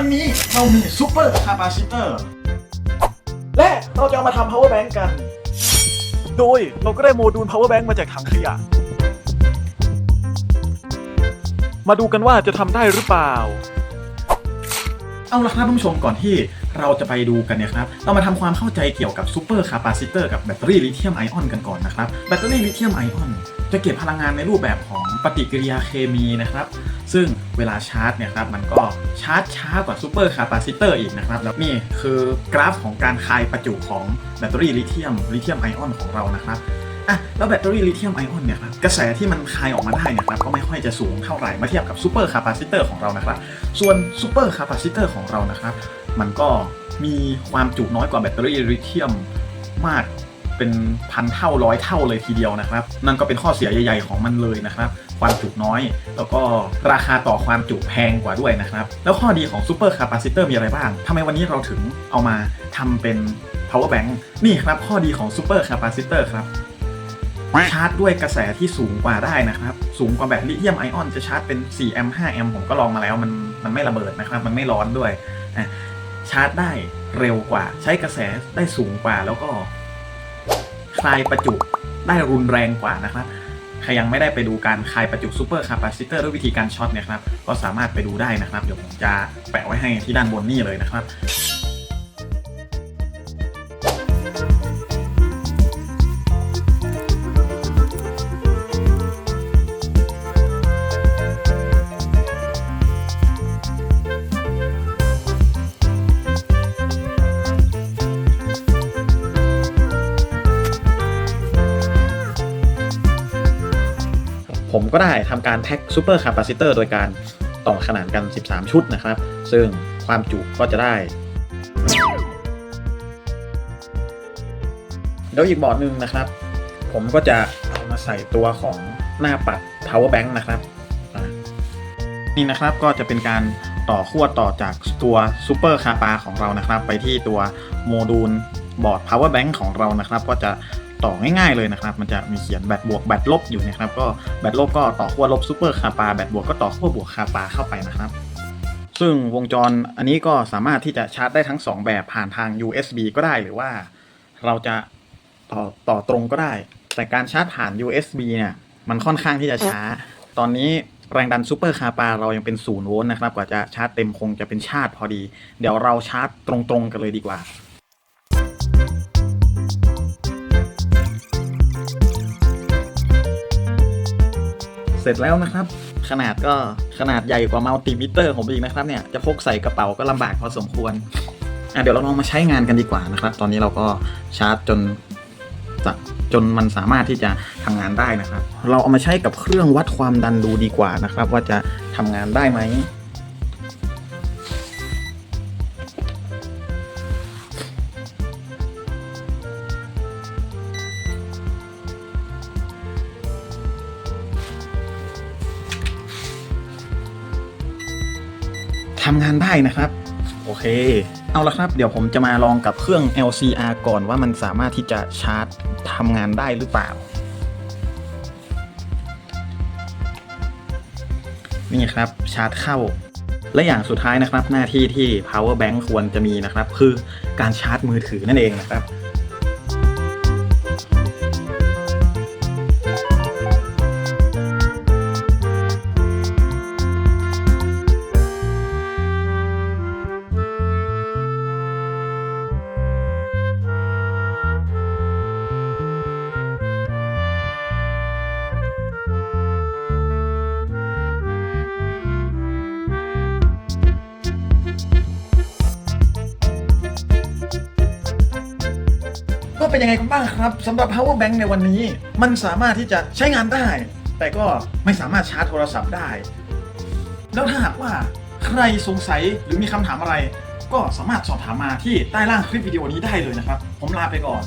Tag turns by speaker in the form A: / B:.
A: วันนี้เรามีซูเปอร์คาปาซิเตอร์และเราจะเอามาทำ power bank กัน โดยเราก็ได้โมดูล power bank มาจากถังขยะ มาดูกันว่าจะทำได้หรือเปล่า เอาละครับท่านผู้ชมก่อนที่ เราจะไปดูกันเนี่ยครับ เรามาทำความเข้าใจเกี่ยวกับซูเปอร์คาปาซิเตอร์กับแบตเตอรี่ลิเธียมไอออนกันก่อนนะครับ แบตเตอรี่ลิเธียมไอออนจะเก็บพลังงานในรูปแบบของปฏิกิริยาเคมีนะครับ ซึ่งเวลาชาร์จเนี่ยครับมันก็ชาร์จช้ากว่าซูเปอร์คาปาซิเตอร์อีกนะครับแล้วนี่คือกราฟของการคายประจุของแบตเตอรี่ลิเธียมลิเธียมไอออนของเรานะครับอะแล้วแบตเตอรี่ลิเธียมไอออนเนี่ยครับกระแสที่มันคายออกมาได้เนี่ยครับก็ไม่ค่อยจะสูงเท่าไหร่มาเทียบกับซูเปอร์คาปาซิเตอร์ของเรานะครับ ส่วนซูเปอร์คาปาซิเตอร์ของเรานะครับ มันก็มีความจุน้อยกว่าแบตเตอรี่ลิเธียมมากเป็นพันเท่าร้อยเท่าเลยทีเดียวนะครับ นั่นก็เป็นข้อเสียใหญ่ๆของมันเลยนะครับ ความจุน้อย แล้วก็ราคาต่อความจุแพงกว่าด้วยนะครับ แล้วข้อดีของซูเปอร์คาปาซิเตอร์มีอะไรบ้างทำไมวันนี้เราถึงเอามาทำเป็น power bank นี่ครับข้อดีของซูเปอร์คาปาซิเตอร์ครับชาร์จด้วยกระแสที่สูงกว่าได้นะครับ สูงกว่าแบบลิเธียมไอออนจะชาร์จเป็น4แอมป์5แอมป์ผมก็ลองมาแล้วมันมันไม่ระเบิดนะครับ มันไม่ร้อนด้วย ชาร์จได้เร็วกว่า ใช้กระแสได้สูงกว่า แล้วก็คลายประจุได้รุนแรงกว่านะครับใครยังไม่ได้ไปดูการคลายประจุซูเปอร์คาปาซิเตอร์ด้วยวิธีการช็อตเนี่ยครับก็สามารถไปดูได้นะครับ เดี๋ยวผมจะแปะไว้ให้ที่ด้านบนนี่เลยนะครับ ผมก็ได้ทำการแพ็คซูเปอร์คาปาซิเตอร์โดยการต่อขนานกัน 13 ชุดนะครับ ซึ่งความจุก็จะได้แล้วอีกบอร์ดหนึ่งนะครับ ผมก็จะเอามาใส่ตัวของหน้าปัด power bank นะครับนี่นะครับก็จะเป็นการต่อขั้วต่อจากตัวซูเปอร์คาปาของเรานะครับ ไปที่ตัวโมดูลบอร์ด power bank ของเรานะครับ ก็จะ ต่อง่ายๆเลยนะครับ มันจะมีเขียนแบตบวกแบตลบอยู่นะครับ ก็แบตลบก็ต่อขั้วลบซูเปอร์คาปาแบตบวกก็ต่อขั้วบวกคาปาเข้าไปนะครับซึ่งวงจรอันนี้ก็สามารถที่จะชาร์จได้ทั้ง 2 แบบผ่านทาง USB ก็ได้หรือว่าเราจะต่อต่อตรงก็ได้ แต่การชาร์จผ่าน USB เนี่ยมันค่อนข้างที่จะช้า ตอนนี้แรงดันซูเปอร์คาปาเรายังเป็นศูนย์โวลต์นะครับ กว่าจะชาร์จเต็มคงจะเป็นชาร์จพอดี เดี๋ยวเราชาร์จตรงๆกันเลยดีกว่า ร็จแล้วนะครับ ขนาดก็ขนาดใหญ่กว่ามัลติมิเตอร์ผมอีกนะครับเนี่ยจะพกใส่กระเป๋าก็ลำบากพอสมควรอะเดี๋ยวเราลองมาใช้งานกันดีกว่านะครับ ตอนนี้เราก็ชาร์จจนจจนมันสามารถที่จะทำงานได้นะครับ เราเอามาใช้กับเครื่องวัดความดันดูดีกว่านะครับ ว่าจะทำงานได้ไหม ทำงานได้นะครับ โอเค เอาละครับ เดี๋ยวผมจะมาลองกับเครื่อง LCR ก่อนว่ามันสามารถที่จะชาร์จทำงานได้หรือเปล่า นี่ครับชาร์จเข้า และอย่างสุดท้ายนะครับ หน้าที่ที่ power bank ควรจะมีนะครับ คือการชาร์จมือถือนั่นเองนะครับ เป็นยังไงกันบ้างครับสำหรับ power bank ในวันนี้ มันสามารถที่จะใช้งานได้ แต่ก็ไม่สามารถชาร์จโทรศัพท์ได้ แล้วถ้าหากว่าใครสงสัยหรือมีคำถามอะไร ก็สามารถสอบถามมาที่ใต้ล่างคลิปวิดีโอนี้ได้เลยนะครับ ผมลาไปก่อน